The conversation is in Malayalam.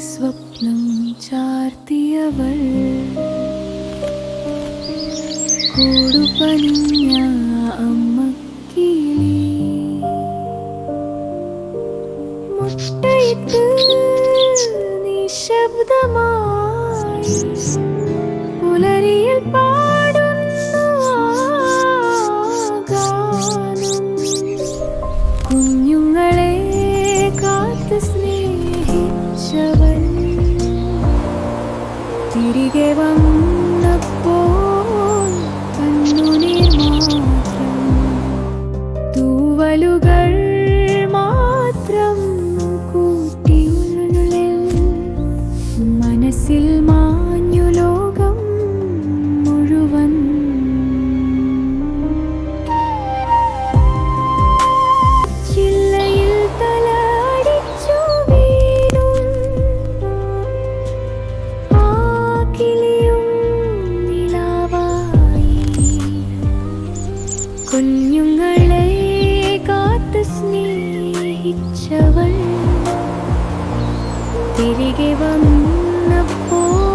സ്വപ്നം ചാർത്തിയവൾ. കൂടുപണിഞ്ഞ അമ്മക്കിളി. മുട്ടയിട്ട് നിശബ്ദമായി പുലരിയിൽ ഗാനം. കുഞ്ഞുങ്ങളെ കാത്ത് സ്നേഹിച്ചവൾ തിരികെ വന്നപ്പോൾ കണ്ണുനീർ തൂവലുകൾ മാത്രം കൂട്ടിയുള്ളിൽ മനസ്സിൽ കുഞ്ഞുങ്ങളെ കാത്ത് സ്നേഹിച്ചവൾ തിരികെ വന്നപ്പോൾ